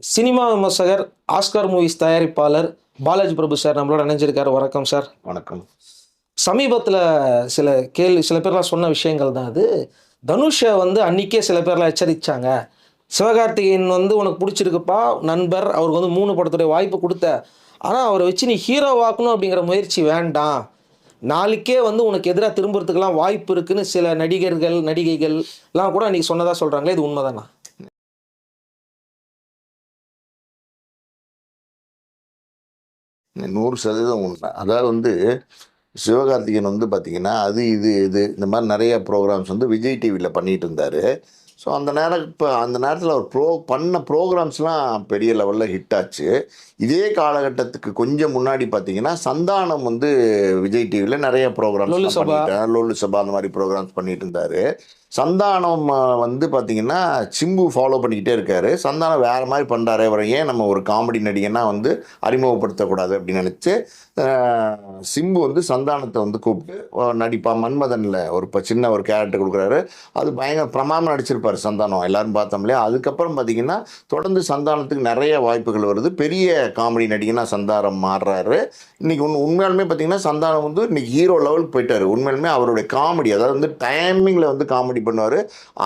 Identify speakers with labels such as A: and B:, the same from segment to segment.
A: Cinema விமர்சகர் Oscar movies தயாரிப்பாளர் பாலாஜி பிரபு sir நம்மளோட இணைஞ்சிருக்காரு. வணக்கம் சார்.
B: வணக்கம்.
A: சமீபத்தில் சில கேள்வி சில பேர்லாம் சொன்ன விஷயங்கள் தான் அது. தனுஷை வந்து அன்னைக்கே சில பேர்லாம் எச்சரிச்சாங்க. சிவகார்த்திகேயன் வந்து உனக்கு பிடிச்சிருக்குப்பா நண்பர் அவருக்கு வந்து மூணு படத்துடைய வாய்ப்பு கொடுத்த. ஆனால் அவரை வச்சு நீ ஹீரோவாக்கணும் அப்படிங்கிற முயற்சி வேண்டாம். நாளைக்கே வந்து உனக்கு எதிராக திரும்புறதுக்கெல்லாம் வாய்ப்பு இருக்குன்னு சில நடிகர்கள் நடிகைகள்லாம் கூட அன்றைக்கி சொன்னதாக சொல்கிறாங்களே இது உண்மைதானா?
B: நூறு சதவீதம் உண்மை. அதாவது வந்து சிவகார்த்திகேயன் வந்து பார்த்தீங்கன்னா அது இது இது இந்த மாதிரி நிறைய ப்ரோக்ராம்ஸ் வந்து விஜய் டிவியில் பண்ணிட்டு இருந்தார். ஸோ அந்த நேரம் இப்போ அந்த நேரத்தில் அவர் ப்ரோ பண்ண ப்ரோக்ராம்ஸ்லாம் பெரிய லெவலில் ஹிட் ஆச்சு. இதே காலகட்டத்துக்கு கொஞ்சம் முன்னாடி பார்த்தீங்கன்னா சந்தானம் வந்து விஜய் டிவியில் நிறைய ப்ரோக்ராம்ஸ். பண்ணிட்டு லொல்லு சபா அந்த மாதிரி ப்ரோக்ராம்ஸ் பண்ணிட்டு இருந்தார். சந்தானம் வந்து பார்த்தீங்கன்னா சிம்பு ஃபாலோ பண்ணிக்கிட்டே இருக்காரு. சந்தானம் வேறு மாதிரி பண்ணுறாரு அவரை ஏன் நம்ம ஒரு காமெடி நடிகனா வந்து அறிமுகப்படுத்தக்கூடாது அப்படின்னு நினச்சி சிம்பு வந்து சந்தானத்தை வந்து கூப்பிட்டு நடிப்பா மன்மதனில் ஒரு இப்போ சின்ன ஒரு கேரக்டர் கொடுக்குறாரு. அது பயங்கர பிரமாமம் நடிச்சிருப்பார் சந்தானம். எல்லாரும் பார்த்தோம் இல்லையா? அதுக்கப்புறம் பார்த்தீங்கன்னா தொடர்ந்து சந்தானத்துக்கு நிறைய வாய்ப்புகள் வருது. பெரிய காமெடி நடிகனாக சந்தானம் மாறுறாரு. இன்னைக்கு ஒன்று உண்மையாலுமே பார்த்தீங்கன்னா சந்தானம் வந்து இன்றைக்கி ஹீரோ லெவலுக்கு போயிட்டார். உண்மையாலுமே அவருடைய காமெடி அதாவது வந்து டைமிங்கில் வந்து காமெடி பண்ணுவார்.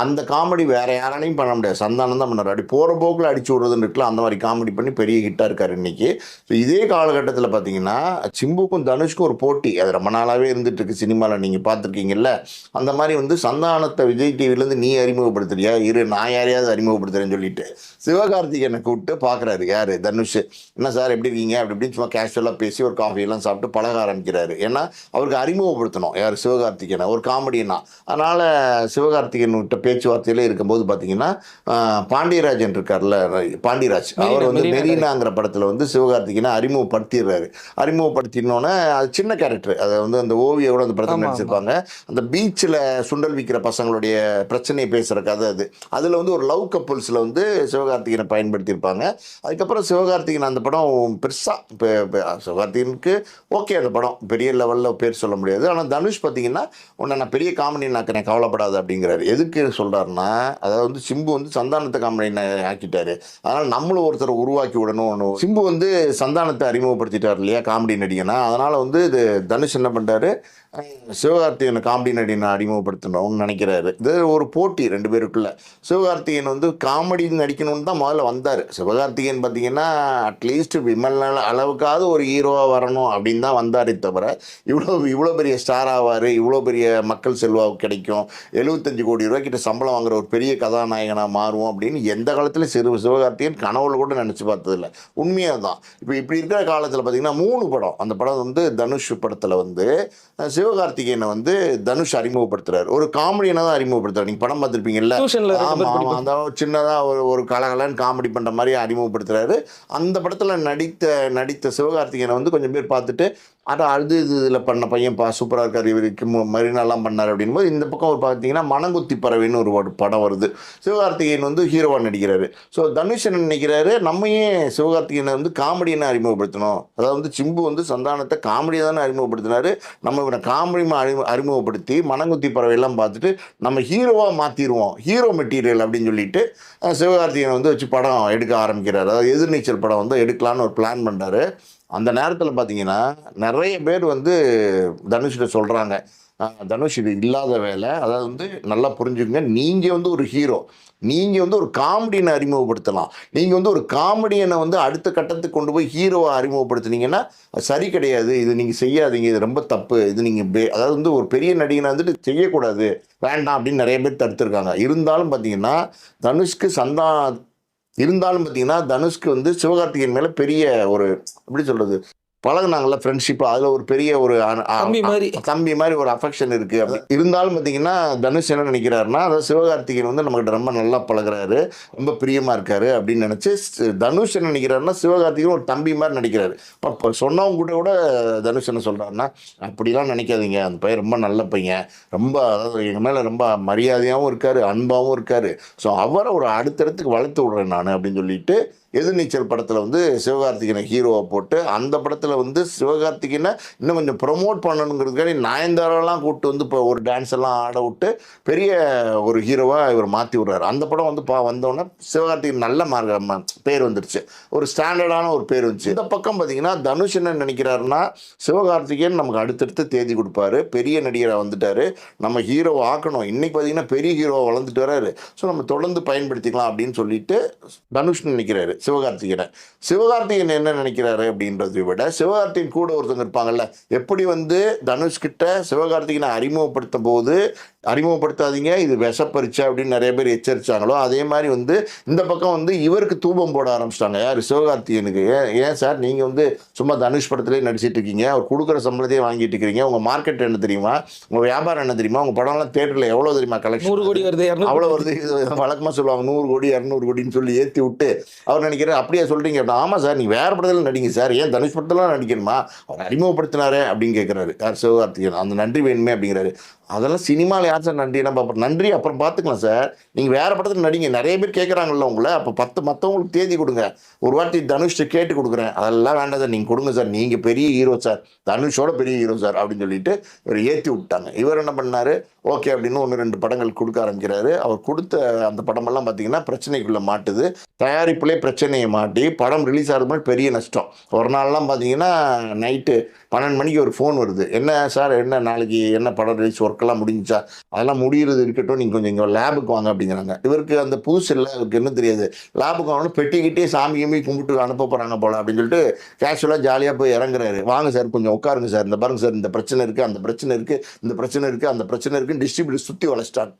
B: அந்த காமெடி வேறு யாராலையும் பண்ண முடியாது. சந்தானம் தான் பண்ணார் அப்படி போகிற போக்கில் அடிச்சு விடுறதுன்னு இருக்குல்ல அந்த மாதிரி காமெடி பண்ணி பெரிய ஹிட்டாக இருக்கார் இன்றைக்கி ஸோ இதே காலகட்டத்தில் பார்த்தீங்கன்னா சிம்புக்கும் தனுஷ்க்கும் ஒரு போட்டி. அது ரொம்ப நாளாகவே இருந்துகிட்ருக்கு சினிமாவில் நீங்கள் பார்த்துருக்கீங்கல்ல அந்த மாதிரி வந்து சந்தானத்தை விஜய் டிவிலேருந்து நீ அறிமுகப்படுத்துறியா? இரு நான் யாரையாவது அறிமுகப்படுத்துகிறேன்னு சொல்லிட்டு சிவகார்த்திகேயனை கூப்பிட்டு பார்க்குறாரு யார்? தனுஷ். என்ன சார் எப்படி இருக்கீங்க? அப்படி இப்படின்னு சும்மா கேஷுவலாக பேசி ஒரு காஃபி எல்லாம் சாப்பிட்டு பழக ஆரம்பிக்கிறாரு. ஏன்னா அவருக்கு அறிமுகப்படுத்தணும். யார்? சிவகார்த்திகேயனை. ஒரு காமெடினா அதனால் சிவகார்த்திகேயன் விட்ட பேச்சுவார்த்தையிலே இருக்கும்போது பார்த்தீங்கன்னா பாண்டியராஜன் இருக்கார்ல பாண்டியராஜ். அவர் வந்து
A: மெரினா
B: மெரினாங்கிற படத்தில் வந்து சிவகார்த்திகேயனை அறிமுகப்படுத்திடுறாரு. அறிமுகப்படுத்தினோன்னே அது சின்ன கேரக்டர். அதை வந்து அந்த ஓவியோட அந்த படத்தில் நடிச்சிருப்பாங்க. அந்த பீச்சில் சுண்டல் விற்கிற பசங்களுடைய பிரச்சனையை பேசுகிற கதை அது. அதில் வந்து ஒரு லவ் கப்புள்ஸில் வந்து சிவகார்த்திகேயனை பயன்படுத்தியிருப்பாங்க. அதுக்கப்புறம் சிவகார்த்திகேயன் அந்த படம் பெருசாக இப்போ சிவகார்த்திகேயனுக்கு ஓகே அந்த படம். பெரிய லெவலில் பேர் சொல்ல முடியாது. ஆனால் தனுஷ் பார்த்தீங்கன்னா உன்னை நான் பெரிய காமெடி நாக்கிறேன் கவலைப்படாது அப்படிங்கிறாரு. எதுக்கு சொல்கிறாருன்னா அதாவது வந்து சிம்பு வந்து சந்தானத்தை காமெடி ஆக்கிட்டாரு. அதனால் நம்மளும் ஒருத்தரை உருவாக்கி விடணும் ஒன்று சிம்பு வந்து சந்தானத்தை அறிமுகப்படுத்திட்டார் இல்லையா காமெடி நடிகனா. அதனால் வந்து இது தனுஷ் என்ன பண்ணுறாரு சிவகார்த்திகேயனை காமெடி நடிகனை அறிமுகப்படுத்தணும்னு நினைக்கிறாரு. இது ஒரு போட்டி ரெண்டு பேருக்குள்ள. சிவகார்த்திகன் வந்து காமெடி நடிக்கணும்னு தான் முதல்ல வந்தார். சிவகார்த்திகேயன் பார்த்தீங்கன்னா அட்லீஸ்ட் விமல் அளவுக்காவது ஒரு ஹீரோவாக வரணும் அப்படின்னு தான் வந்தாரே தவிர இவ்வளோ இவ்வளோ பெரிய ஸ்டார் ஆவார் இவ்வளோ பெரிய மக்கள் செல்வாவுக்கு கிடைக்கும் எழுபத்தஞ்சு கோடி ரூபாய் கிட்ட சம்பளம் வாங்குற ஒரு பெரிய கதாநாயகனாக மாறுவோம் அப்படின்னு எந்த காலத்துலேயும் சிறு சிவகார்த்திகேயன் கனவுல கூட நினச்சி பார்த்ததில்ல. உண்மையாக தான் இப்போ இப்படி இருக்கிற காலத்தில் பார்த்தீங்கன்னா மூணு படம். அந்த படம் வந்து தனுஷ் படத்தில் வந்து சிவகார்த்திகேயனை வந்து தனுஷ் அறிமுகப்படுத்துறாரு. ஒரு காமெடியனை தான் அறிமுகப்படுத்துறாரு. நீங்கள் படம் பார்த்துருப்பீங்கல்ல?
A: டியூஷன்ல ரெண்டு
B: ஆமா
A: பேர்
B: ஆமா.
A: படிப்பாங்க.
B: அந்த சின்னதாக ஒரு ஒரு கலகலன்னு காமெடி பண்ணுற மாதிரி அறிமுகப்படுத்துறாரு. அந்த படத்தில் நடித்த நடித்த சிவகார்த்திகேயனை வந்து கொஞ்சம் பேர் பார்த்துட்டு ஆனால் அது இது இதில் பண்ண பையன் பா சூப்பராக இருக்கார் இவருக்கு மரினாலாம் பண்ணார் அப்படின்போது இந்த பக்கம் ஒரு பார்த்தீங்கன்னா மனங்குத்தி பறவைன்னு ஒரு ஒரு படம் வருது. சிவகார்த்திகேயன் வந்து ஹீரோவாக நடிக்கிறாரு. ஸோ தனுஷ் என்ன நினைக்கிறாரு நம்ம ஏன் சிவகார்த்திகேயனை வந்து காமெடியனை அறிமுகப்படுத்தணும்? அதாவது வந்து சிம்பு வந்து சந்தானத்தை காமெடியை தானே அறிமுகப்படுத்தினாரு. நம்ம இவனை காமெடி அறிமு அறிமுகப்படுத்தி மனங்குத்தி பறவையெல்லாம் பார்த்துட்டு நம்ம ஹீரோவாக மாற்றிடுவோம் ஹீரோ மெட்டீரியல் அப்படின்னு சொல்லிட்டு சிவகார்த்திகேயனை வந்து வச்சு படம் எடுக்க ஆரம்பிக்கிறார். அதாவது எதிர்நீச்சல் படம் வந்து எடுக்கலான்னு ஒரு பிளான் பண்ணுறாரு அந்த நேரத்தில் பார்த்தீங்கன்னா நிறைய பேர் வந்து தனுஷ்கிட்ட சொல்கிறாங்க தனுஷ் இது இல்லாத வேலை. அதாவது வந்து நல்லா புரிஞ்சுக்கங்க. நீங்கள் வந்து ஒரு ஹீரோ. நீங்கள் வந்து ஒரு காமெடியனை அறிமுகப்படுத்தலாம். நீங்கள் வந்து ஒரு காமெடியனை வந்து அடுத்த கட்டத்துக்கு கொண்டு போய் ஹீரோவை அறிமுகப்படுத்துனீங்கன்னா சரி கிடையாது. இது நீங்கள் செய்யாதீங்க. இது ரொம்ப தப்பு. இது நீங்கள் பே அதாவது வந்து ஒரு பெரிய நடிகனை வந்துட்டு செய்யக்கூடாது. வேண்டாம் அப்படின்னு நிறைய பேர் தடுத்துருக்காங்க. இருந்தாலும் பார்த்தீங்கன்னா தனுஷ்க்கு சந்தா இருந்தாலும் பார்த்தீங்கன்னா தனுஷ்க்கு வந்து சிவகார்த்திகேயன் மேலே பெரிய ஒரு எப்படி சொல்கிறது பழகுனாங்கல்ல ஃப்ரெண்ட்ஷிப் அதில் ஒரு பெரிய ஒரு
A: தம்பி மாதிரி.
B: தம்பி மாதிரி ஒரு அஃபெக்ஷன் இருக்கு. இருந்தாலும் பார்த்தீங்கன்னா தனுஷ் என்ன நினைக்கிறாருன்னா அதாவது சிவகார்த்திகேயன் வந்து நம்மகிட்ட ரொம்ப நல்லா பழகுறாரு. ரொம்ப பிரியமா இருக்காரு அப்படின்னு நினைச்சு தனுஷ் என்ன நினைக்கிறாருன்னா சிவகார்த்திகேயன் ஒரு தம்பி மாதிரி நடிக்கிறாரு. இப்போ சொன்னவங்க கூட கூட தனுஷ் என்ன சொல்றாருன்னா அப்படிலாம் நினைக்காதீங்க. அந்த பையன் ரொம்ப நல்ல பையன். ரொம்ப அதாவது எங்க மேல ரொம்ப மரியாதையாகவும் இருக்காரு அன்பாகவும் இருக்காரு. ஸோ அவரை ஒரு அடுத்தடுத்துக்கு வளர்த்து விடுறேன் நான் அப்படின்னு சொல்லிட்டு எதிர்நீச்சல் படத்தில் வந்து சிவகார்த்திகனை ஹீரோவை போட்டு அந்த படத்தில் வந்து சிவகார்த்திகேயனை இன்னும் கொஞ்சம் ப்ரொமோட் பண்ணணுங்கிறதுக்காக நயன்தாராலாம் கூப்பிட்டு வந்து இப்போ ஒரு டான்ஸ் எல்லாம் ஆட விட்டு பெரிய ஒரு ஹீரோவாக இவர் மாற்றி விடுறாரு. அந்த படம் வந்து பா வந்தோடனே சிவகார்த்திகன் நல்ல மார்க்க ம- பேர் வந்துருச்சு. ஒரு ஸ்டாண்டர்டான ஒரு பேர் வந்துச்சு. இந்த பக்கம் பார்த்தீங்கன்னா தனுஷ் என்ன நினைக்கிறாருன்னா சிவகார்த்திகேயன் நமக்கு அடுத்தடுத்து தேதி கொடுப்பாரு. பெரிய நடிகராக வந்துட்டாரு. நம்ம ஹீரோ ஆக்கணும். இன்னைக்கு பார்த்தீங்கன்னா பெரிய ஹீரோவாக வளர்ந்துட்டு வராரு. ஸோ நம்ம தொடர்ந்து பயன்படுத்திக்கலாம் அப்படின்னு சொல்லிட்டு தனுஷ் நினைக்கிறாரு. சிவகார்த்திகேயனை. சிவகார்த்திகேயன் என்ன நினைக்கிறாரு அப்படின்றதை விட சிவகார்த்திகேயன் கூட ஒருத்தவங்க இருப்பாங்கல்ல எப்படி வந்து தனுஷ் கிட்ட சிவகார்த்திகேயனை அறிமுகப்படுத்தும் போது அறிமுகப்படுத்தாதீங்க இது விஷப்பரிச்சை அப்படின்னு நிறைய பேர் எச்சரிச்சாங்களோ அதே மாதிரி வந்து இந்த பக்கம் வந்து இவருக்கு தூபம் போட ஆரம்பிச்சிட்டாங்க. யார்? சிவகார்த்திகேயனுக்கு. ஏன் ஏன் சார்? நீங்கள் வந்து சும்மா தனுஷ் படத்துலேயே நடிச்சிட்டு இருக்கீங்க அவர் கொடுக்குற சம்பளத்தையே வாங்கிட்டு இருக்கிறீங்க உங்கள் மார்க்கெட் என்ன தெரியுமா? உங்கள் வியாபாரம் என்ன தெரியுமா? உங்கள் படம்லாம் தேட்டரில் எவ்வளோ தெரியுமா கலெக்ஷன்
A: நூறு கோடி வருது
B: அவ்வளோ வருது வழக்கமாக சொல்லுவாங்க நூறு கோடி இரநூறு கோடின்னு சொல்லி ஏற்றி விட்டு அவர் நடிக்கிறேன் அப்படியே சொல்கிறீங்க ஆமாம் சார் நீ வேறு படத்தில் நடிங்க சார். ஏன் தனுஷ் படத்தெல்லாம் நடிக்கணுமா? அவர் அறிமுகப்படுத்தினாரே அப்படின்னு கேட்குறாரு யார் சிவகார்த்திகேயன். அந்த நன்றி வேணுமே அப்படிங்கிறாரு. அதெல்லாம் சினிமாவில் யார் சார் நன்றி? நம்ம அப்புறம் நன்றி அப்புறம் பார்த்துக்கலாம் சார். நீங்கள் வேறு படத்தில் நடிங்க. நிறைய பேர் கேட்குறாங்கல்ல உங்களை. அப்போ பத்து மற்றவங்களுக்கு தேதி கொடுங்க. ஒரு வாட்டி தனுஷ்ட கேட்டு கொடுக்குறேன். அதெல்லாம் வேண்டாம் சார். நீங்கள் கொடுங்க சார். நீங்கள் பெரிய ஹீரோ சார். தனுஷோட பெரிய ஹீரோ சார் அப்படின்னு சொல்லிட்டு இவர் ஏற்றி விட்டாங்க. இவர் என்ன பண்ணாரு? ஓகே அப்படின்னு ஒன்று ரெண்டு படங்கள் கொடுக்க ஆரம்பிக்கிறாரு. அவர் கொடுத்த அந்த படமெல்லாம் பார்த்தீங்கன்னா பிரச்சனைக்குள்ளே மாட்டுது. தயாரிப்புலேயே பிரச்சனையை மாட்டி படம் ரிலீஸ் ஆகிறது மாதிரி பெரிய நஷ்டம். ஒரு நாள்லாம் பார்த்தீங்கன்னா நைட்டு பன்னெண்டு மணிக்கு ஒரு ஃபோன் வருது. என்ன சார் என்ன நாளைக்கு என்ன படம் ரிலீஸ் ஒர்க்கெல்லாம் முடிஞ்சா அதெல்லாம் முடிகிறது இருக்கட்டும் நீங்கள் கொஞ்சம் இங்கே லேபுக்கு வாங்க அப்படிங்கிறாங்க. இவருக்கு அந்த புதுசு இல்லை இவருக்கு என்ன தெரியாது. லேபுக்கு வாங்கணும் பெட்டிக்கிட்டே சாமி கிமி கும்பிட்டு அனுப்ப போகிறாங்க போல அப்படின்னு சொல்லிட்டு கேஷுவலாக ஜாலியாக போய் இறங்குறாரு. வாங்க சார் கொஞ்சம் உட்காருங்க சார் இந்த பாருங்க சார் இந்த பிரச்சனை இருக்குது அந்த பிரச்சனை இருக்குது இந்த பிரச்சனை இருக்குது அந்த பிரச்சனை இருக்குன்னு டிஸ்ட்ரிபியூட்டர் சுற்றி வளர்ச்சிட்டாங்க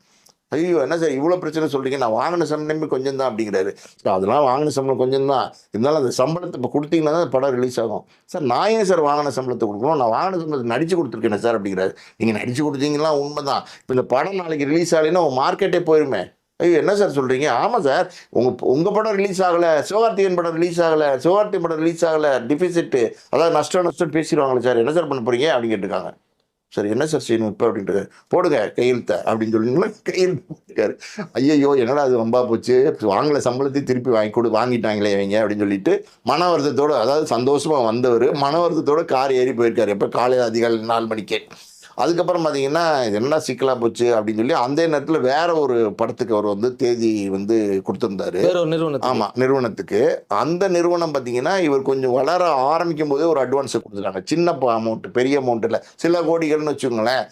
B: ஐயோ என்ன சார் இவ்வளோ பிரச்சனை சொல்கிறீங்க நான் வாங்கின சம்பளமே கொஞ்சம் தான் அப்படிங்கிறாரு. சார் அதெல்லாம் வாங்கின சம்பளம் கொஞ்சம் தான் இருந்தாலும் அந்த சம்பளத்தை இப்போ கொடுத்தீங்கன்னா தான் படம் ரிலீஸ் ஆகும். சார் நான் ஏன் சார் வாங்கின சம்பளத்தை கொடுக்கணும்? நான் வாங்கின சம்பளத்தை நடிச்சு கொடுத்துருக்கேன் சார் அப்படிங்கிறாரு. நீங்கள் நடிச்சு கொடுத்தீங்கன்னா உண்மை தான் இப்போ இந்த படம் நாளைக்கு ரிலீஸ் ஆகலைன்னா உங்கள் மார்க்கெட்டே போயிருமே. ஐயோ என்ன சார் சொல்கிறீங்க ஆமாம் சார். உங்கள் உங்கள் படம் ரிலீஸ் ஆகலை. சிவகார்த்திகன் படம் ரிலீஸ் ஆகலை. சிவகார்த்திகேயன் படம் ரிலீஸ் ஆகலை. டிஃபிசிட்டு அதாவது நஷ்டம் நஷ்டம் பேசிடுவாங்களே சார். என்ன சார் பண்ண போகிறீங்க அப்படின்னு கேட்டிருக்காங்க. சரி என்ன சார் செய்யணும் இப்போ? அப்படின்ட்டு போடுங்க கையெழுத்த அப்படின்னு சொல்லிங்களா கையெழுத்து போட்டுக்காரு ஐயையோ என்னடா அது வம்பா போச்சு? வாங்கல சம்பளத்தையும் திருப்பி வாங்கி கொடு வாங்கிட்டாங்களே இவங்க அப்படின்னு சொல்லிட்டு மன அதாவது சந்தோஷமாக வந்தவர் மன கார் ஏறி போயிருக்காரு. எப்போ? காலையில் அதிகாலை நாலு மணிக்கே. அதுக்கப்புறம் பார்த்தீங்கன்னா இது என்ன சிக்கலாக போச்சு அப்படின்னு சொல்லி அந்த நேரத்தில் வேற ஒரு படத்துக்கு அவர் வந்து தேதி வந்து கொடுத்துருந்தாரு.
A: வேற ஒரு நிறுவனத்துக்கு.
B: ஆமா நிறுவனத்துக்கு. அந்த நிறுவனம் பார்த்தீங்கன்னா இவர் கொஞ்சம் வளர ஆரம்பிக்கும் போதே ஒரு அட்வான்ஸ் கொடுத்துட்டாங்க. சின்ன அமௌண்ட் பெரிய அமௌண்ட் இல்லை. சில கோடிகள்னு வச்சுக்கோங்களேன்.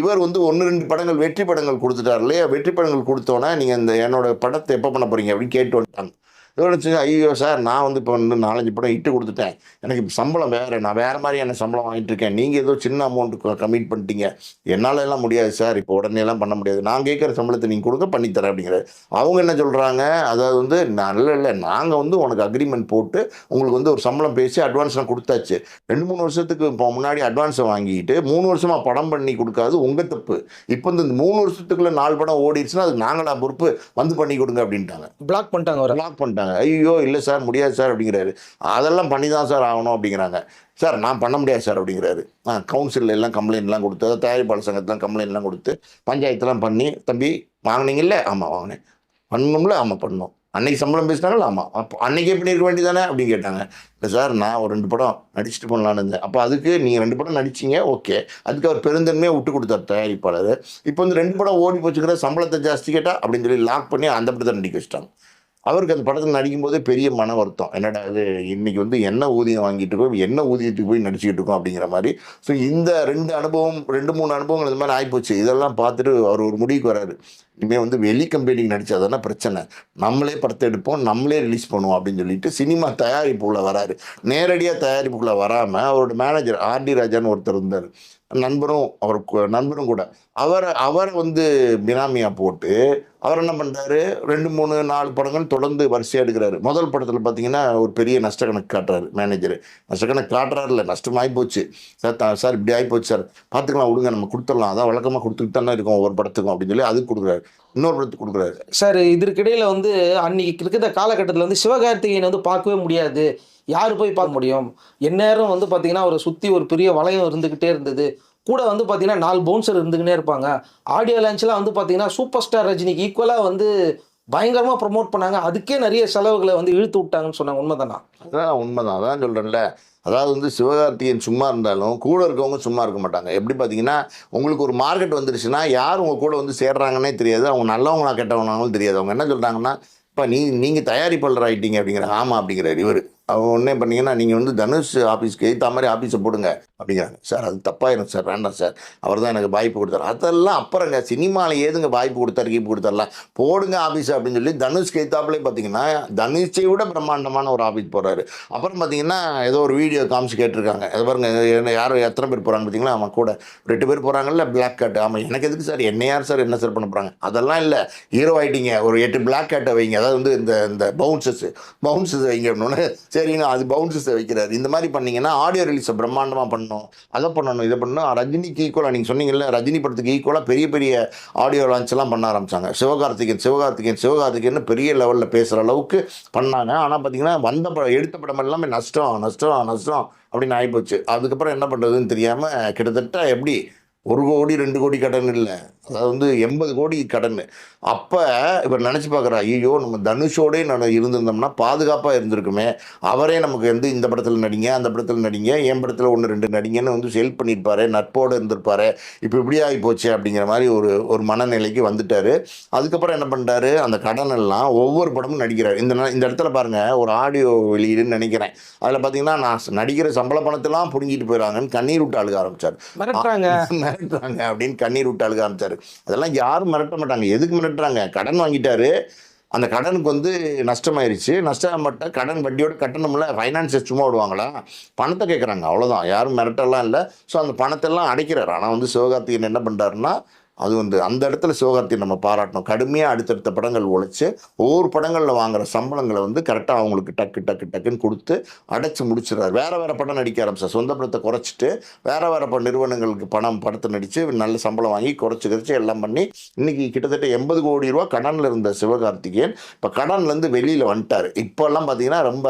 B: இவர் வந்து ஒன்று ரெண்டு படங்கள் வெற்றி படங்கள் கொடுத்துட்டார் இல்லையா? வெற்றி படங்கள் கொடுத்தோன்னே நீங்கள் இந்த என்னோட படத்தை எப்போ பண்ண போறீங்க அப்படின்னு கேட்டு வந்துட்டாங்க. வச்சு ஐயோ சார் நான் வந்து இப்போ வந்து நாலஞ்சு படம் இட்டு கொடுத்துட்டேன். எனக்கு சம்பளம் வேறு நான் வேறு மாதிரியான சம்பளம் வாங்கிட்டு இருக்கேன். நீங்கள் ஏதோ சின்ன அமௌண்ட்டு கமிட் பண்ணிட்டீங்க. என்னால எல்லாம் முடியாது சார். இப்போ உடனே எல்லாம் பண்ண முடியாது. நான் கேட்குற சம்பளத்தை நீங்கள் கொடுங்க பண்ணித்தரேன் அப்படிங்கிறாரு. அவங்க என்ன சொல்கிறாங்க அதாவது வந்து நல்ல இல்லை நாங்கள் வந்து உனக்கு அக்ரிமெண்ட் போட்டு உங்களுக்கு வந்து ஒரு சம்பளம் பேசி அட்வான்ஸ்லாம் கொடுத்தாச்சு. ரெண்டு மூணு வருஷத்துக்கு இப்போ முன்னாடி அட்வான்ஸை வாங்கிட்டு மூணு வருஷமாக படம் பண்ணி கொடுக்காது உங்கள் தப்பு. இப்போ இந்த மூணு வருஷத்துக்குள்ள நாலு படம் ஓடிடுச்சுன்னா அது நாங்களா பொறுப்பு வந்து பண்ணி கொடுங்க அப்படின்ட்டாங்க.
A: பிளாக் பண்ணிட்டாங்க
B: பிளாக் பண்ணிட்டாங்க. ஐயோ இல்லை சார் முடியாது சார் அப்படிங்கிறாரு. அதெல்லாம் பண்ணி தான் சார் ஆகணும் அப்படிங்கிறாங்க. சார் நான் பண்ண முடியாது சார் அப்படிங்கிறாரு. ஆ கவுன்சிலில் எல்லாம் கம்ப்ளைண்ட்லாம் கொடுத்து அதாவது தயாரிப்பாளர் சங்கத்தெலாம் கம்ப்ளைண்ட்லாம் கொடுத்து பஞ்சாயத்துலாம் பண்ணி தம்பி வாங்கினீங்கல்ல? ஆமாம் வாங்கினேன். பண்ணணும்ல ஆமாம் பண்ணோம். அன்னைக்கு சம்பளம் பேசினாங்களா ஆமாம் அப்போ அன்னைக்கே பண்ணியிருக்க வேண்டியதானே? அப்படின்னு கேட்டாங்க. இல்லை சார் நான் ஒரு ரெண்டு படம் நடிச்சுட்டு பண்ணலான்னு இருந்தேன். அப்போ அதுக்கு நீங்கள் ரெண்டு படம் நடிச்சிங்க ஓகே. அதுக்கு அவர் பெருந்தன்மையாக விட்டு கொடுத்தார் தயாரிப்பாளர். இப்போ வந்து ரெண்டு படம் ஓடி போச்சுக்கிற சம்பளத்தை ஜாஸ்தி கேட்டால் அப்படின்னு சொல்லி லாக் பண்ணி அந்த படத்தை நடிக்க வச்சுட்டாங்க. அவருக்கு அந்த படத்தில் நடிக்கும் போதே பெரிய மன வருத்தம். என்னடா இது இன்னைக்கு வந்து என்ன ஊதியம் வாங்கிட்டு இருக்கோம் என்ன ஊதியத்துக்கு போய் நடிச்சுக்கிட்டு இருக்கோம் அப்படிங்கிற மாதிரி. ஸோ இந்த ரெண்டு அனுபவம் ரெண்டு மூணு அனுபவங்கள் இந்த மாதிரி ஆகிப்போச்சு இதெல்லாம் பார்த்துட்டு அவர் ஒரு முடிவுக்கு வராரு. இனிமேல் வந்து வெளி கம்பெனிக்கு நடிச்சாதானே பிரச்சனை. நம்மளே படத்தை எடுப்போம் நம்மளே ரிலீஸ் பண்ணுவோம் அப்படின்னு சொல்லிட்டு சினிமா தயாரிப்புக்குள்ளே வராரு. நேரடியாக தயாரிப்புக்குள்ளே வராமல் அவரோட மேனேஜர் ஆர்டி ராஜான்னு ஒருத்தர் இருந்தார். நண்பரும் அவர் நண்பரும் கூட. அவரை அவரை வந்து பினாமியாக போட்டு அவர் என்ன பண்ணுறாரு ரெண்டு மூணு நாலு படங்கள் தொடர்ந்து வரிசையாக எடுக்கிறாரு. முதல் படத்தில் பார்த்தீங்கன்னா ஒரு பெரிய நஷ்ட கணக்கு காட்டுறாரு மேனேஜர் நஷ்ட கணக்கு காட்டுறாரு இல்லை நஷ்டம் ஆகிப்போச்சு சார் சார் இப்படி ஆகிப்போச்சு சார். பார்த்துக்கலாம் விடுங்க நம்ம கொடுத்துடலாம். அதான் வழக்கமாக கொடுத்துட்டு தானே இருக்கும் ஒவ்வொரு படத்துக்கும் அப்படின்னு சொல்லி அதுக்கு கொடுக்குறாரு. இன்னொரு படத்துக்கு கொடுக்குறாரு.
A: சார் இதற்கிடையில வந்து அன்னைக்கு இருக்கிற காலகட்டத்தில் வந்து சிவகார்த்திகேயன் வந்து பார்க்கவே முடியாது. யார் போய் பார்க்க முடியும்? எந்நேரம் வந்து பார்த்தீங்கன்னா அவரை சுற்றி ஒரு பெரிய வளையம் இருந்துக்கிட்டே இருந்தது. கூட வந்து பார்த்தீங்கன்னா நாலு பவுன்சர் இருந்துக்கிட்டே இருப்பாங்க. ஆடியோ லான்ச்லாம் வந்து பார்த்தீங்கன்னா சூப்பர் ஸ்டார் ரஜினிக்கு ஈக்குவலாக வந்து பயங்கரமாக ப்ரொமோட் பண்ணாங்க. அதுக்கே நிறைய செலவுகளை வந்து இழுத்து விட்டாங்கன்னு சொன்னாங்க. உண்மைதானா?
B: அதான் உண்மைதான். அதான் சொல்கிறேன்ல அதாவது வந்து சிவகார்த்திகேயன் சும்மா இருந்தாலும் கூட இருக்கவங்க சும்மா இருக்க மாட்டாங்க. எப்படி பார்த்தீங்கன்னா உங்களுக்கு ஒரு மார்க்கெட் வந்துருச்சுன்னா யார் உங்கள் கூட வந்து சேர்றாங்கன்னே தெரியாது. அவங்க நல்லவங்களா கெட்டவங்களாலும் தெரியாது. அவங்க என்ன சொல்கிறாங்கன்னா இப்போ நீ நீங்கள் தயாரிப்பாளர் ஆகிட்டீங்க அப்படிங்கிற ஆமாம் அப்படிங்கிறார் இவர். அவங்க ஒன்றே நீங்கள் வந்து தனுஷ் ஆஃபீஸ்க்கு ஏற்ற மாதிரி ஆஃபீஸை போடுங்க அப்படிங்கிறாங்க. சார் அது தப்பாயிடும் சார் வேண்டாம் சார். அவர் தான் எனக்கு வாய்ப்பு கொடுத்தாரு. அதெல்லாம் அப்புறங்க சினிமாவில் ஏதுங்க வாய்ப்பு கொடுத்தாரு கீப்பு கொடுத்தாருலாம் போடுங்க ஆஃபீஸ் அப்படின்னு சொல்லி தனுஷ்க்கு ஏற்றாப்புலேயே பார்த்தீங்கன்னா தனுஷை விட பிரம்மாண்டமான ஒரு ஆஃபீஸ் போகிறாரு அப்புறம் பார்த்தீங்கன்னா ஏதோ ஒரு வீடியோ காமிச்சு கேட்டிருக்காங்க. அது பாருங்க என்ன யாரும் எத்தனை பேர் போகிறாங்க பார்த்தீங்களா அவன் கூட. ரெண்டு பேர் போகிறாங்கல்ல பிளாக் கேட் ஆமாம் எனக்கு எதுக்கு சார்? என்ன யார் சார் என்ன சார் பண்ண போகிறாங்க அதெல்லாம் இல்லை. ஹீரோ ஆகிட்டீங்க ஒரு எட்டு பிளாக் கேட்டை வைங்க. அதாவது வந்து இந்த இந்த பவுன்சஸ் பவுன்சஸ் வைங்க அப்படின்னு. சரிங்க அது பவுன்சஸை வைக்கிறாரு. இந்த மாதிரி பண்ணீங்கன்னா ஆடியோ ரிலீஸை பிரம்மாண்டமாக பண்ணணும். அதை பண்ணணும் இதை பண்ணணும். ரஜினிக்கு ஈக்குவலாக நீங்கள் சொன்னீங்கல்ல ரஜினி படத்துக்கு ஈக்குவலாக பெரிய பெரிய ஆடியோ லான்ச் எல்லாம் பண்ண ஆரம்பிச்சாங்க. சிவகார்த்திகேயன் சிவகார்த்திகேயன் சிவகார்த்திகேயன் பெரிய லெவலில் பேசுகிற அளவுக்கு பண்ணாங்க. ஆனால் பார்த்தீங்கன்னா வந்த படம் எடுத்த படம் எல்லாமே நஷ்டம் நஷ்டம் நஷ்டம் அப்படின்னு ஆகிப்போச்சு அதுக்கப்புறம் என்ன பண்ணுறதுன்னு தெரியாமல் கிட்டத்தட்ட எப்படி ஒரு கோடி ரெண்டு கோடி கடன் இல்லை. அதாவது வந்து எண்பது கோடி கடன். அப்போ இவர் நினச்சி பார்க்குறா ஐயோ நம்ம தனுஷோடே நான் இருந்திருந்தோம்னா பாதுகாப்பாக இருந்திருக்குமே. அவரே நமக்கு வந்து இந்த படத்தில் நடிங்க அந்த படத்தில் நடிங்க என் படத்தில் ஒன்று ரெண்டு நடிங்கன்னு வந்து ஹெல்ப் பண்ணியிருப்பாரு நட்போடு இருந்திருப்பாரு. இப்போ இப்படி ஆகி போச்சு அப்படிங்கிற மாதிரி ஒரு ஒரு மனநிலைக்கு வந்துட்டாரு. அதுக்கப்புறம் என்ன பண்ணிட்டாரு அந்த கடன் எல்லாம் ஒவ்வொரு படமும் நடிக்கிறார். இந்த இந்த இடத்துல பாருங்க ஒரு ஆடியோ வெளியீடுன்னு நினைக்கிறேன். அதில் பார்த்தீங்கன்னா நான் நடிக்கிற சம்பள பணத்தெல்லாம் பிடுங்கிட்டு போயிடறாங்கன்னு கண்ணீர் விட்டு அழுக ஆரம்பிச்சார்.
A: மிரட்டுறாங்க.
B: மிரட்டுறாங்க அப்படின்னு கண்ணீர் விட்டு அழுக ஆரம்பிச்சாரு. அதெல்லாம் யாரும் மிரட்ட மாட்டாங்க. எதுக்கு மிரட்டுறாங்க? கடன் வாங்கிட்டாரு. அந்த கடனுக்கு வந்து நஷ்டமாயிருச்சு. நஷ்டப்பட்ட கடன் வட்டியோட கட்டணும்ல. ஃபைனான்சியர் சும்மா விடுவாங்களா? பணத்தை கேட்குறாங்க. அவ்வளோதான் யாரும் மிரட்டெல்லாம் இல்லை. ஸோ அந்த பணத்தெல்லாம் அடைக்கிறார். ஆனால் வந்து சிவகார்த்திகன் என்ன பண்ணுறாருன்னா அது வந்து அந்த இடத்துல சிவகார்த்தி நம்ம பாராட்டணும். கடுமையாக அடுத்தடுத்த படங்கள் உழைச்சி ஒவ்வொரு படங்களில் வாங்குற சம்பளங்களை வந்து கரெக்டாக அவங்களுக்கு டக்கு டக்கு டக்குன்னு கொடுத்து அடைச்சி முடிச்சிடுறாரு. வேறு வேறு படம் நடிக்க ஆரம்பிச்சார். சொந்த படத்தை குறைச்சிட்டு வேறு வேறு நிறுவனங்களுக்கு பணம் படத்தை நடித்து நல்ல சம்பளம் வாங்கி குறைச்சி குறைச்சி எல்லாம் பண்ணி இன்றைக்கி கிட்டத்தட்ட எண்பது கோடி ரூபா கடனில் இருந்த சிவகார்த்திகேயன் இப்போ கடன்லேருந்து வெளியில் வந்துட்டார். இப்போல்லாம் பார்த்தீங்கன்னா ரொம்ப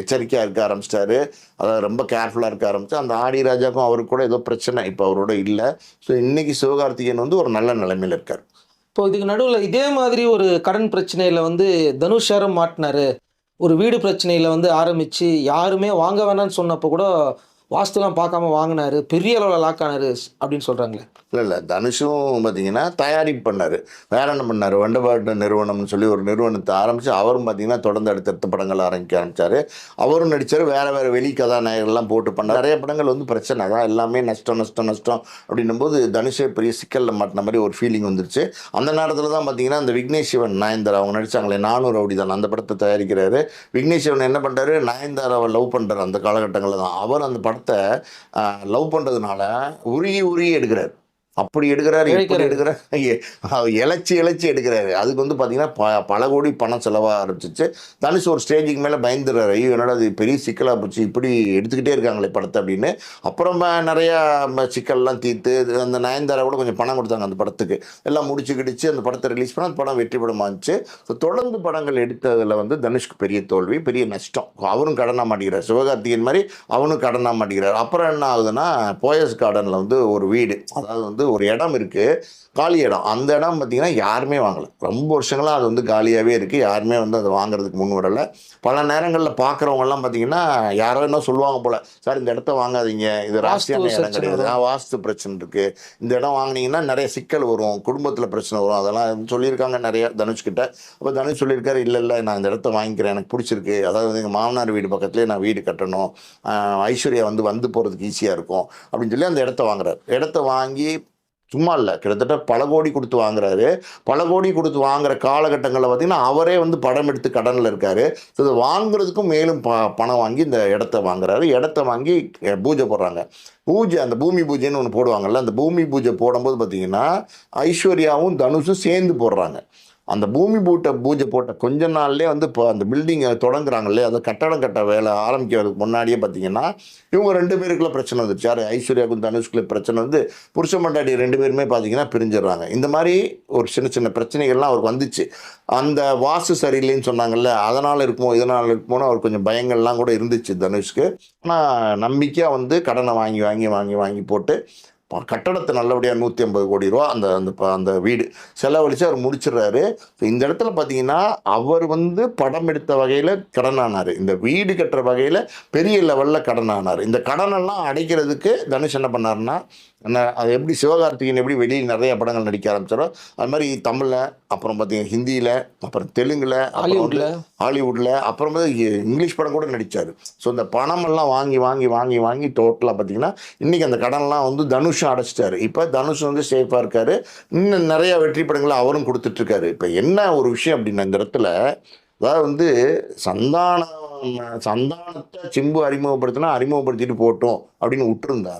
B: எச்சரிக்கையாக இருக்க ஆரம்பிச்சிட்டாரு. அதாவது ரொம்ப கேர்ஃபுல்லாக இருக்க ஆரம்பிச்சு அந்த ஆடி ராஜாக்கும் அவருக்கு கூட ஏதோ பிரச்சனை. இப்போ அவரோட இல்லை. ஸோ இன்றைக்கி சிவகார்த்திகேயன் வந்து ஒரு நல்ல நிலைமையில் இருக்கார்.
A: இப்போ இதுக்கு நடுவில் இதே மாதிரி ஒரு கடன் பிரச்சனையில் வந்து தனுஷ் யாரும் மாட்டினாரு. ஒரு வீடு பிரச்சனையில் வந்து ஆரம்பித்து யாருமே வாங்க வேணாம்னு சொன்னப்போ கூட வாஸ்துலாம் பார்க்காம வாங்கினாரு பெரிய அளவில் லாக் ஆனாரு அப்படின்னு சொல்கிறாங்களே
B: இல்லை இல்லை தனுஷும் பார்த்தீங்கன்னா தயாரிப்பு பண்ணார். வேற என்ன பண்ணார்? வண்டபாட்டு நிறுவனம்னு சொல்லி ஒரு நிறுவனத்தை ஆரம்பித்து அவரும் பார்த்தீங்கன்னா தொடர்ந்து அடுத்தடுத்த படங்கள் ஆரம்பிக்க ஆரம்பிச்சார். அவரும் நடித்தார் வேறு வேற வெளி கதாநாயகர்லாம் போட்டு பண்ணார். நிறைய படங்கள் வந்து பிரச்சனை தான் எல்லாமே நஷ்டம் நஷ்டம் நஷ்டம் அப்படின்னும் போது தனுஷே பெரிய சிக்கலில் மாட்டின மாதிரி ஒரு ஃபீலிங் வந்துருச்சு. அந்த நேரத்தில் தான் பார்த்தீங்கன்னா அந்த விக்னேஷ் சிவன் நயன்தாரா அவங்க நடிச்சாங்களே நானூறு அப்படி தான் அந்த படத்தை தயாரிக்கிறாரு. விக்னேஷ் சிவன் என்ன பண்ணுறாரு நயன்தாராவை லவ் பண்ணுறாரு அந்த காலகட்டங்களில் தான். அவர் அந்த படத்தை லவ் பண்ணுறதுனால உருகி உருகி எடுக்கிறார். அப்படி எடுக்கிறாரு இப்படி. எடுக்கிறாரு. இழைச்சி இழைச்சி எடுக்கிறாரு. அதுக்கு வந்து பார்த்தீங்கன்னா ப பல கோடி பணம் செலவாக ஆரம்பிச்சிச்சு. தனுஷ் ஒரு ஸ்டேஜுக்கு மேலே பயந்துடுறாரு. ஐயோ என்னடா அது பெரிய சிக்கலாக போச்சு இப்படி எடுத்துக்கிட்டே இருக்காங்களே படத்தை அப்படின்னு. அப்புறமா நிறையா சிக்கல்லாம் தீர்த்து அந்த நயன்தாரா கூட கொஞ்சம் பணம் கொடுத்தாங்க அந்த படத்துக்கு. எல்லாம் முடிச்சு கிடிச்சு அந்த படத்தை ரிலீஸ் பண்ண அந்த படம் வெற்றி படமாக இருந்துச்சு. ஸோ தொடர்ந்து படங்கள் எடுத்ததில் வந்து தனுஷ்க்கு பெரிய தோல்வி பெரிய நஷ்டம். அவரும் கடனாக மாட்டேங்கிறார் சிவகார்த்திகேயன் மாதிரி அவனும் கடனாக மாட்டேங்கிறார் அப்புறம் என்ன ஆகுதுன்னா போயஸ் கார்டனில் வந்து ஒரு வீடு. அதாவது வந்து ஒரு இடம் இருக்குது காலி இடம். அந்த இடம் பார்த்தீங்கன்னா யாருமே வாங்கலை. ரொம்ப வருஷங்களாக அது வந்து காலியாகவே இருக்குது யாருமே வந்து அதை வாங்குறதுக்கு முன் வரலை பல நேரங்களில் பார்க்குறவங்கலாம் பார்த்தீங்கன்னா யாரோ என்ன சொல்லுவாங்க போல் சார் இந்த இடத்த வாங்காதீங்க. இது ராசியான இடம் கிடையாது. வாஸ்து பிரச்சனை இருக்குது இந்த இடம் வாங்குனீங்கன்னா நிறைய சிக்கல் வரும். குடும்பத்தில் பிரச்சனை வரும். அதெல்லாம் சொல்லியிருக்காங்க நிறைய தனுஷ் கிட்ட. அப்போ தனுஷ் சொல்லியிருக்காரு இல்லை இல்லை நான் இந்த இடத்த வாங்கிக்கிறேன். எனக்கு பிடிச்சிருக்கு. அதாவது எங்கள் மாமனார் வீடு பக்கத்துலேயே நான் வீடு கட்டணும். ஐஸ்வர்யா வந்து வந்து போகிறதுக்கு ஈஸியாக இருக்கும். அப்படின்னு சொல்லி அந்த இடத்த வாங்குறாரு. இடத்த வாங்கி சும்மா இல்லை. கிட்டத்தட்ட பல கோடி கொடுத்து வாங்குறாரு. பல கோடி கொடுத்து வாங்குற காலகட்டங்களில் பார்த்தீங்கன்னா அவரே வந்து படம் எடுத்து கடனில் இருக்காரு. ஸோ இதை வாங்குறதுக்கும் மேலும் ப பணம் வாங்கி இந்த இடத்த வாங்குறாரு. இடத்த வாங்கி பூஜை போடுறாங்க. பூஜை அந்த பூமி பூஜைன்னு ஒன்று போடுவாங்கல்ல அந்த பூமி பூஜை போடும்போது பார்த்திங்கன்னா ஐஸ்வர்யாவும் தனுஷும் சேர்ந்து போடுறாங்க. அந்த பூமி பூட்டை பூஜை போட்ட கொஞ்ச நாள்லேயே வந்து இப்போ அந்த பில்டிங்கை தொடங்குறாங்களே அதை கட்டடம் கட்ட வேலை ஆரம்பிக்கிறதுக்கு முன்னாடியே பார்த்தீங்கன்னா இவங்க ரெண்டு பேருக்குள்ள பிரச்சனை வந்துச்சு யார்? ஐஸ்வர்யாவுக்கும் தனுஷ்குள்ள பிரச்சனை வந்து புருஷ மண்டாடி ரெண்டு பேருமே பார்த்தீங்கன்னா பிரிஞ்சிடுறாங்க. இந்த மாதிரி ஒரு சின்ன சின்ன பிரச்சனைகள்லாம் அவருக்கு வந்துச்சு. அந்த வாசு சரியில்லைன்னு சொன்னாங்கல்ல அதனால் இருக்குமோ இதனால் இருக்குமோன்னு அவர் கொஞ்சம் பயங்கள்லாம் கூட இருந்துச்சு தனுஷ்க்கு. ஆனால் நம்பிக்கையாக வந்து கடனை வாங்கி வாங்கி வாங்கி வாங்கி போட்டு கட்டடத்தை நல்லபடியாக நூற்றி ஐம்பது கோடி ரூபா அந்த அந்த ப- அந்த வீடு செலவழித்து அவர் முடிச்சிடுறாரு. இந்த இடத்துல பார்த்தீங்கன்னா அவர் வந்து படம் எடுத்த வகையில் கடன் இந்த வீடு கட்டுற வகையில் பெரிய லெவலில் கடன் ஆனார் இந்த கடனெல்லாம் அடைக்கிறதுக்கு தனுஷ் என்ன பண்ணாருன்னா அது எப்படி சிவகார்த்திகேயன் எப்படி வெளியில் நிறைய படங்கள் நடிக்க ஆரம்பிச்சாரோ அது மாதிரி தமிழில் அப்புறம் பார்த்தீங்கன்னா ஹிந்தியில் அப்புறம் தெலுங்கில்
A: ஹாலிவுட்ல?
B: ஹாலிவுட்டில் அப்புறம் வந்து இங்கிலீஷ் படம் கூட நடித்தார் ஸோ இந்த பணமெல்லாம் வாங்கி வாங்கி வாங்கி வாங்கி டோட்டலாக பார்த்தீங்கன்னா இன்றைக்கி அந்த கடன்லாம் வந்து தனுஷும் அடைச்சிட்டாரு. இப்போ தனுஷ் வந்து சேஃபாக இருக்காரு. இன்னும் நிறைய வெற்றி படங்களை அவரும் கொடுத்துட்ருக்காரு. இப்போ என்ன ஒரு விஷயம் அப்படின்னா இந்த இடத்துல அதாவது வந்து சந்தானம் சந்தானத்தை சிம்பு அறிமுகப்படுத்தினா அறிமுகப்படுத்திட்டு போட்டோம் அப்படின்னு விட்டுருந்தா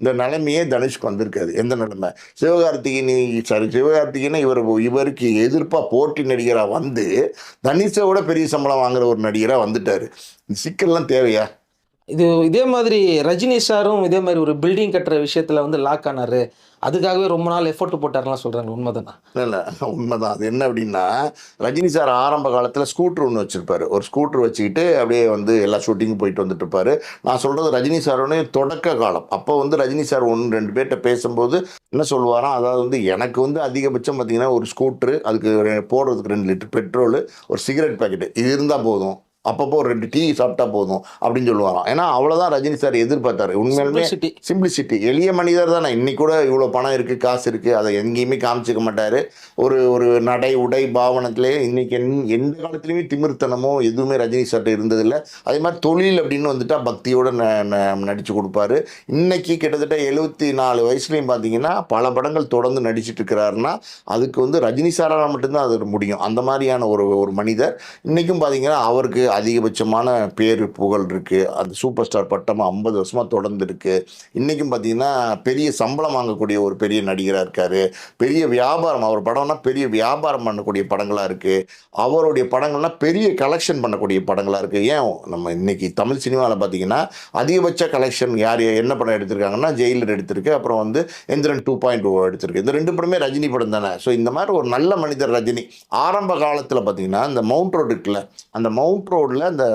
B: இந்த நிலைமையே தனுஷ்க்கு வந்திருக்காது. எந்த நிலைமை? சிவகார்த்திகினி சாரி சிவகார்த்திகினா இவர் இவருக்கு எதிர்ப்பாக போட்டி நடிகராக வந்து தனுஷை விட பெரிய சம்பளம் வாங்குற ஒரு நடிகராக வந்துட்டார். இந்த சிக்கல்லாம் தேவையா?
A: இது இதே மாதிரி ரஜினி சாரும் இதே மாதிரி ஒரு பில்டிங் கட்டுற விஷயத்துல வந்து லாக் ஆனாரு. அதுக்காகவே ரொம்ப நாள் எஃபோர்ட் போட்டாருலாம் சொல்றாங்க உண்மைதானா?
B: இல்லை இல்லை உண்மைதான். அது என்ன அப்படின்னா ரஜினி சார் ஆரம்ப காலத்தில் ஸ்கூட்ரு ஒன்று வச்சுருப்பாரு. ஒரு ஸ்கூட்ரு வச்சுக்கிட்டு அப்படியே வந்து எல்லா ஷூட்டிங்கும் போயிட்டு வந்துட்டு இருப்பாரு. நான் சொல்கிறது ரஜினி சாரோட தொடக்க காலம். அப்போ வந்து ரஜினி சார் ஒன்று ரெண்டு பேர்கிட்ட பேசும்போது என்ன சொல்லுவாராம்? அதாவது வந்து எனக்கு வந்து அதிகபட்சம் பார்த்தீங்கன்னா ஒரு ஸ்கூட்ரு அதுக்கு போடுறதுக்கு ரெண்டு லிட்டர் பெட்ரோலு ஒரு சிகரெட் பாக்கெட்டு இது இருந்தால் போதும். அப்பப்போ ஒரு ரெண்டு டீ சாப்பிட்டா போதும் அப்படின்னு சொல்லுவாராம். ஏன்னா அவ்வளோதான் ரஜினி சார் எதிர்பார்த்தாரு. உண்மையாலுமே
A: சிட்டி
B: சிம்பிளிசிட்டி எளிய மனிதர் தானே. இன்னைக்கு கூட இவ்வளோ பணம் இருக்குது காசு இருக்குது அதை எங்கேயுமே காமிச்சிக்க மாட்டார். ஒரு ஒரு நடை உடை பாவனத்திலே இன்னைக்கு என் எந்த காலத்துலேயுமே திமிர்த்தனமோ எதுவுமே ரஜினி சார்ட்ட இருந்ததில்லை. அதே மாதிரி தொழில் அப்படின்னு வந்துட்டா பக்தியோட ந ந- நடிச்சு கொடுப்பாரு. இன்னைக்கு கிட்டத்தட்ட எழுபத்தி நாலு வயசுலையும் பார்த்தீங்கன்னா பல படங்கள் தொடர்ந்து நடிச்சிட்டு இருக்கிறாருன்னா அதுக்கு வந்து ரஜினி சாரால் மட்டும்தான் அது முடியும். அந்த மாதிரியான ஒரு ஒரு மனிதர். இன்றைக்கும் பார்த்தீங்கன்னா அவருக்கு அதிகபட்சமான பேர் புகழ் இருக்குது அந்த சூப்பர் ஸ்டார் பட்டம் ஐம்பது வருஷமாக தொடர்ந்துருக்கு. இன்றைக்கும் பார்த்தீங்கன்னா பெரிய சம்பளம் வாங்கக்கூடிய ஒரு பெரிய நடிகராக இருக்கார். பெரிய வியாபாரம் அவர் படம்னா பெரிய வியாபாரம் பண்ணக்கூடிய படங்களாக இருக்குது அவருடைய படங்கள்னால் பெரிய கலெக்ஷன் பண்ணக்கூடிய படங்களாக இருக்குது ஏன் நம்ம இன்றைக்கி தமிழ் சினிமாவில் பார்த்தீங்கன்னா அதிகபட்ச கலெக்ஷன் யார் என்ன படம் எடுத்திருக்காங்கன்னா ஜெயிலர் எடுத்திருக்கு. அப்புறம் வந்து எந்திரன் டூ பாயிண்ட் டூ எடுத்திருக்கு. இந்த ரெண்டு படமே ரஜினி படம் தானே. ஸோ இந்த மாதிரி ஒரு நல்ல மனிதர் ரஜினி. ஆரம்ப காலத்தில் பார்த்தீங்கன்னா இந்த மவுண்ட் ரோடு இருக்குல்ல அந்த மவுண்ட் ரோடில் அந்த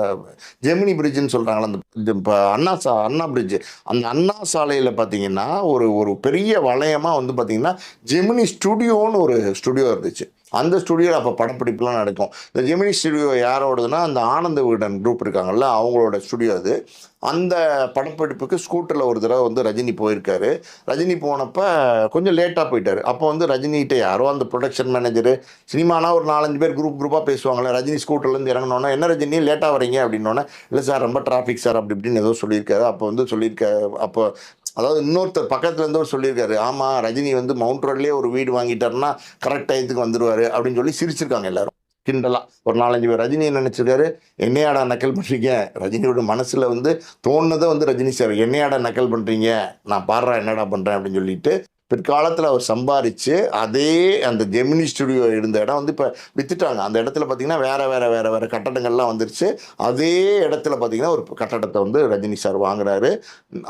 B: ஜெமினி பிரிட்ஜுன்னு சொல்கிறாங்களா அந்த இப்போ அண்ணா சா அண்ணா பிரிட்ஜு. அந்த அண்ணா சாலையில் பார்த்தீங்கன்னா ஒரு ஒரு பெரிய வளையமாக வந்து பார்த்தீங்கன்னா ஜெமினி ஸ்டுடியோன்னு ஒரு ஸ்டுடியோ இருந்துச்சு. அந்த ஸ்டுடியோவில் அப்போ படப்பிடிப்புலாம் நடக்கும். இந்த ஜெமினி ஸ்டுடியோ யாரோடதுன்னா அந்த ஆனந்த விகடன் குரூப் இருக்காங்கல்ல அவங்களோட ஸ்டுடியோ அது. அந்த படப்பிடிப்புக்கு ஸ்கூட்டரில் ஒரு தடவை வந்து ரஜினி போயிருக்காரு. ரஜினி போனப்போ கொஞ்சம் லேட்டாக போயிட்டார். அப்போ வந்து ரஜினிகிட்ட யாரோ அந்த ப்ரொடக்ஷன் மேனேஜரு சினிமானா ஒரு நாலஞ்சு பேர் குரூப் குரூப்பாக பேசுவாங்களே ரஜினி ஸ்கூட்டர்லேருந்து இறங்கினோன்னா என்ன ரஜினி லேட்டாக வரீங்க அப்படின்னோன்னே இல்லை சார் ரொம்ப டிராஃபிக் சார் அப்படி இப்படின்னு ஏதோ சொல்லியிருக்காரு. அப்போ வந்து சொல்லியிருக்காரு. அப்போ அதாவது இன்னொருத்தர் பக்கத்தில் இருந்தவர் சொல்லியிருக்காரு ஆமாம் ரஜினி வந்து மவுண்ட் ரோட்லேயே ஒரு வீடு வாங்கிட்டாருன்னா கரெக்ட் டயத்துக்கு வந்துடுவார் அப்படின்னு சொல்லி சிரிச்சிருக்காங்க எல்லாரும். கிண்டலாக ஒரு நாலஞ்சு பேர். ரஜினி நினச்சிருக்காரு என்னையாடா நக்கல் பண்ணுறீங்க ரஜினியோட மனசில் வந்து தோணுனதை வந்து ரஜினி சார் என்னையாடா நக்கல் பண்ணுறீங்க நான் பாடுறேன் என்னடா பண்ணுறேன் அப்படின்னு சொல்லிட்டு பிற்காலத்தில் அவர் சம்பாரித்து அதே அந்த ஜெமினி ஸ்டுடியோ இருந்த இடம் வந்து இப்போ வித்துட்டாங்க. அந்த இடத்துல பார்த்தீங்கன்னா வேறு வேறு வேறு வேறு கட்டடங்கள்லாம் வந்துருச்சு. அதே இடத்துல பார்த்தீங்கன்னா ஒரு கட்டடத்தை வந்து ரஜினி சார் வாங்குறாரு.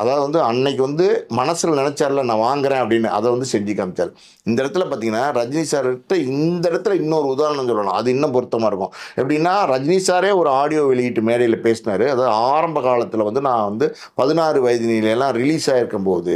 B: அதாவது வந்து அன்னைக்கு வந்து மனசில் நினச்சார்ல நான் வாங்குறேன் அப்படின்னு அதை வந்து செஞ்சு காமிச்சார். இந்த இடத்துல பார்த்தீங்கன்னா ரஜினி சார்கிட்ட இந்த இடத்துல இன்னொரு உதாரணம் சொல்லலாம் அது இன்னும் பொருத்தமாக இருக்கும். எப்படின்னா ரஜினி சாரே ஒரு ஆடியோ வெளியீட்டு மேடையில் பேசினார். அதாவது ஆரம்ப காலத்தில் வந்து நான் வந்து பதினாறு வயதினிலெல்லாம் ரிலீஸ் ஆகிருக்கும் போது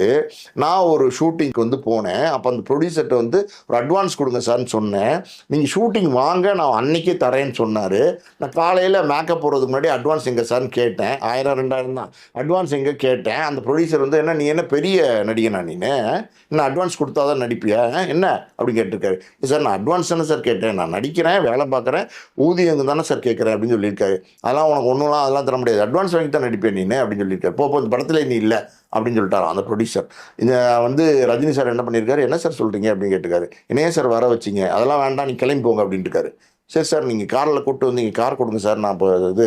B: நான் ஒரு ஷூட்டிங்க்கு வந்து போனேன். அப்போ அந்த ப்ரொடியூசர்கிட்ட வந்து ஒரு அட்வான்ஸ் கொடுங்க சார்னு சொன்னேன். நீங்கள் ஷூட்டிங் வாங்க நான் அன்னைக்கே தரேன்னு சொன்னார். நான் காலையில் மேக்கப் போகிறதுக்கு முன்னாடி அட்வான்ஸ் எங்கே சார்னு கேட்டேன். ஆயிரம் ரெண்டாயிரம் தான். அட்வான்ஸ் எங்கே கேட்டேன். அந்த ப்ரொடியூசர் வந்து என்ன நீ என்ன பெரிய நடிகனா நீ? என்ன? அட்வான்ஸ் கொடுத்தா தான் நடிப்பியா? என்ன? அப்படின்னு கேட்டிருக்காரு. சார் நான் அட்வான்ஸ் தானே சார் கேட்டேன். நான் நடிக்கிறேன் வேலை பார்க்குறேன். ஊதியம் தானே சார் கேட்குறேன் அப்படின்னு சொல்லியிருக்காரு. அதெல்லாம் உனக்கு ஒன்றுலாம் அதெல்லாம் தர முடியாது. அட்வான்ஸ் வாங்கி தான் நடிப்பேன் நீ அப்படின்னு சொல்லியிருக்காரு. போ, இந்த படத்தில் நீ இல்லை. அப்படின்னு சொல்லிட்டாராம் அந்த ப்ரொடியூசர் இந்த வந்து ரஜினி சார் என்ன பண்ணியிருக்காரு என்ன சார் சொல்கிறீங்க அப்படின்னு கேட்டுக்காரு என்னையே சார் வர வச்சிங்க. அதெல்லாம் வேண்டாம் நீ கிளம்பி போங்க அப்படின்ட்டுருக்காரு சரி சார் நீங்கள் காரில் கூப்பிட்டு வந்து கார் கொடுங்க சார் நான் இப்போ இது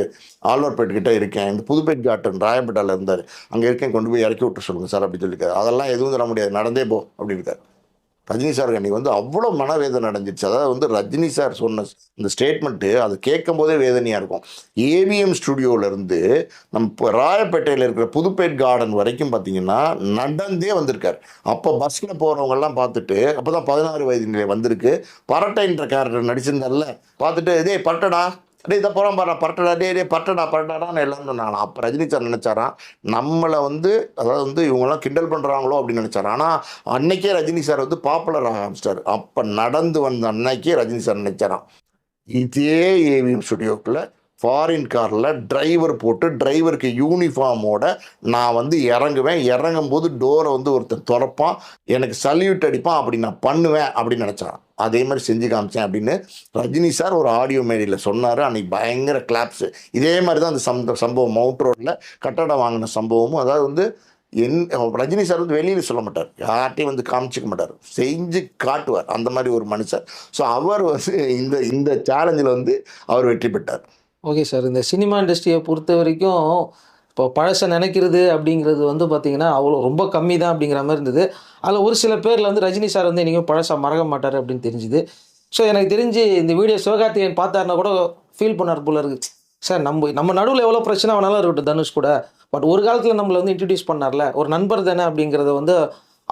B: ஆழ்வார்பேட்டு கிட்டே இருக்கேன். இந்த புதுப்பேட் காட்டன் ராயப்பேட்டாவில் இருந்தார். அங்கே இருக்கேன் கொண்டு போய் இறக்கி விட்டு சொல்லுங்கள் சார் அப்படின்னு சொல்லியிருக்காரு அதெல்லாம் எதுவும் தர முடியாது. நடந்தே போ அப்படின்னு இருக்காரு. ரஜினி சார் அன்னைக்கு வந்து அவ்வளோ மனவேதனை அடைஞ்சிருச்சு. அதாவது வந்து ரஜினி சார் சொன்ன இந்த ஸ்டேட்மெண்ட்டு அது கேட்கும் போதே வேதனையாக இருக்கும் ஏவிஎம் ஸ்டுடியோவிலேருந்து நம்ம இப்போ ராயப்பேட்டையில் இருக்கிற புதுப்பேட் கார்டன் வரைக்கும் பார்த்தீங்கன்னா நடந்தே வந்திருக்கார். அப்போ பஸ்ஸில் போகிறவங்கெல்லாம் பார்த்துட்டு அப்போ தான் பதினாறு வயது நிலை வந்திருக்கு பரட்டைன்ற கேரக்டர் நடிச்சிருந்தார்ல. பார்த்துட்டு இதே பரட்டடா டே இதை போகிறான் பாரு பரட்டடா. டே டே பரட்டடா பரட்டடான்னு எல்லாம் சொன்னாங்க அப்போ ரஜினி சார் நினச்சாராம் நம்மளை வந்து அதாவது வந்து இவங்கெல்லாம் கிண்டல் பண்ணுறாங்களோ அப்படின்னு நினச்சார் ஆனால் அன்னைக்கே ரஜினி சார் வந்து பாப்புலர் ஆரம்பிச்சிட்டார். அப்போ நடந்து வந்த அன்னைக்கே ரஜினி சார் நினச்சாராம். இதே ஏவிஎம் ஸ்டுடியோக்குள்ள ஃபாரின் காரில் டிரைவர் போட்டு டிரைவருக்கு யூனிஃபார்மோட நான் வந்து இறங்குவேன். இறங்கும் போது டோரை வந்து ஒருத்தன் திறப்பான். எனக்கு சல்யூட் அடிப்பான். அப்படி நான் பண்ணுவேன் அப்படின்னு நினச்சான் அதே மாதிரி செஞ்சு காமிச்சேன் அப்படின்னு ரஜினி சார் ஒரு ஆடியோ மேடையில் சொன்னார். அன்னைக்கு பயங்கர கிளாப்ஸு இதே மாதிரி தான் அந்த சம்ப சம்பவம் மவுண்ட் ரோட்டில் கட்டடம் வாங்கின சம்பவமும். அதாவது வந்து என் ரஜினி சார் வந்து வெளியில் சொல்ல மாட்டார். யார்ட்டையும் வந்து காமிச்சிக்க மாட்டார். செஞ்சு காட்டுவார். அந்த மாதிரி ஒரு மனுஷர். ஸோ அவர் வந்து இந்த இந்த சேலஞ்சில் வந்து அவர் வெற்றி பெற்றார்.
A: ஓகே சார் இந்த சினிமா இண்டஸ்ட்ரியை பொறுத்த வரைக்கும் இப்போ பழசை நினைக்கிறது அப்படிங்கிறது வந்து பார்த்திங்கன்னா அவ்வளோ ரொம்ப கம்மி தான் அப்படிங்கிற மாதிரி இருந்தது. அதில் ஒரு சில பேரில் வந்து ரஜினி சார் வந்து இன்றைக்கும் பழசை மறக்க மாட்டார் அப்படின்னு தெரிஞ்சுது. ஸோ எனக்கு தெரிஞ்சு இந்த வீடியோ சிவகார்த்திகேயன் பார்த்தாருன்னா கூட ஃபீல் பண்ணார் போல இருக்குது சார் நம்ம நம்ம நடுவில் எவ்வளோ பிரச்சனை வேணாலும் இருக்கட்டும் தனுஷ் கூட. பட் ஒரு காலத்தில் நம்மளை வந்து இன்ட்ரடியூஸ் பண்ணார்ல. ஒரு நண்பர் தானே அப்படிங்கிறத வந்து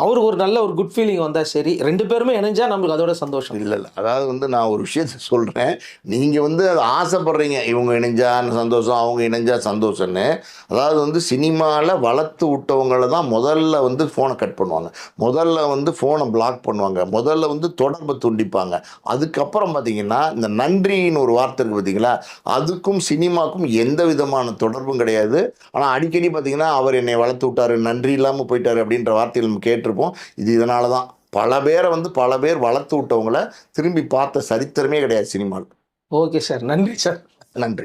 A: அவருக்கு ஒரு நல்ல ஒரு குட் ஃபீலிங் வந்தால் சரி ரெண்டு பேருமே இணைஞ்சா நம்மளுக்கு அதோட சந்தோஷம்.
B: இல்லை இல்லை. அதாவது வந்து நான் ஒரு விஷயத்த சொல்கிறேன் நீங்கள் வந்து அதை ஆசைப்படுறீங்க. இவங்க இணைஞ்சா சந்தோஷம் அவங்க இணைஞ்சா சந்தோஷம்னு. அதாவது வந்து சினிமாவில் வளர்த்து விட்டவங்கள தான் முதல்ல வந்து ஃபோனை கட் பண்ணுவாங்க. முதல்ல வந்து ஃபோனை பிளாக் பண்ணுவாங்க. முதல்ல வந்து தொடர்பை துண்டிப்பாங்க. அதுக்கப்புறம் பார்த்தீங்கன்னா இந்த நன்றின்னு ஒரு வார்த்தை இருக்குது பார்த்தீங்களா அதுக்கும் சினிமாக்கும் எந்த விதமான தொடர்பும் கிடையாது. ஆனால் அடிக்கடி பார்த்தீங்கன்னா அவர் என்னை வளர்த்து விட்டார் நன்றி இல்லாமல் போயிட்டார் அப்படின்ற வார்த்தையில் நம்ம கேட்டிருப்போம். இது இதனால தான் பல பேரை வந்து பல பேர் வளர்த்து விட்டவங்கள திரும்பி பார்த்த சரித்திரமே கிடையாது சினிமாவில்.
A: Okay sir. நன்றி சார்.
B: நன்றி.